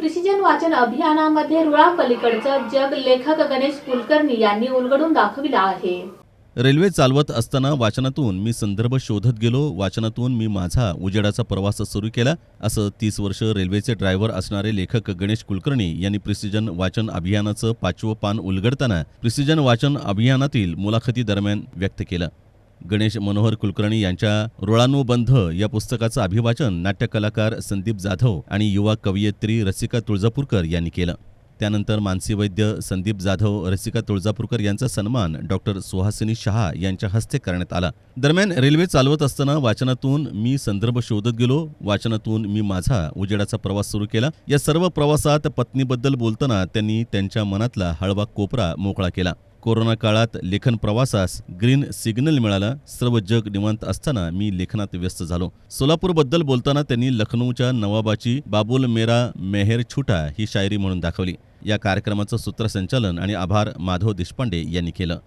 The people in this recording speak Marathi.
प्रिसिजन वाचन अभियानामध्ये रुळा पलीकडचं जग लेखक गणेश कुलकर्णी यांनी उलगडून दाखविलं आहे. रेल्वे चालवत असताना वाचनातून मी संदर्भ शोधत गेलो वाचनातून मी माझा उजेडाचा प्रवास सुरू केला असं तीस वर्ष रेल्वेचे ड्रायव्हर असणारे लेखक गणेश कुलकर्णी यांनी प्रिसिजन वाचन अभियानाचं पाचवं पान उलगडताना प्रिसिजन वाचन अभियानातील मुलाखती दरम्यान व्यक्त केलं. गणेश मनोहर कुलकर्णी यांच्या रुळानुबंध या पुस्तकाचं अभिवाचन नाट्यकलाकार संदीप जाधव आणि युवा कवयित्री रसिका तुळजापूरकर यांनी केलं. त्यानंतर मानसी वैद्य संदीप जाधव रसिका तुळजापूरकर यांचा सन्मान डॉक्टर सुहासिनी शहा यांच्या हस्ते करण्यात आला. दरम्यान रेल्वे चालवत असताना वाचनातून मी संदर्भ शोधत गेलो. वाचनातून मी माझा उजेडाचा प्रवास सुरू केला. या सर्व प्रवासात पत्नीबद्दल बोलताना त्यांनी त्यांच्या मनातला हळवा कोपरा मोकळा केला. कोरोना काळात लेखन प्रवासास ग्रीन सिग्नल मिळाला. सर्व जग निवांत असताना मी लेखनात व्यस्त झालो. सोलापूरबद्दल बोलताना त्यांनी लखनौच्या नवाबाची बाबुल मेरा मेहेर छुटा ही शायरी म्हणून दाखवली. या कार्यक्रमाचं सूत्रसंचालन आणि आभार माधव देशपांडे यांनी केलं.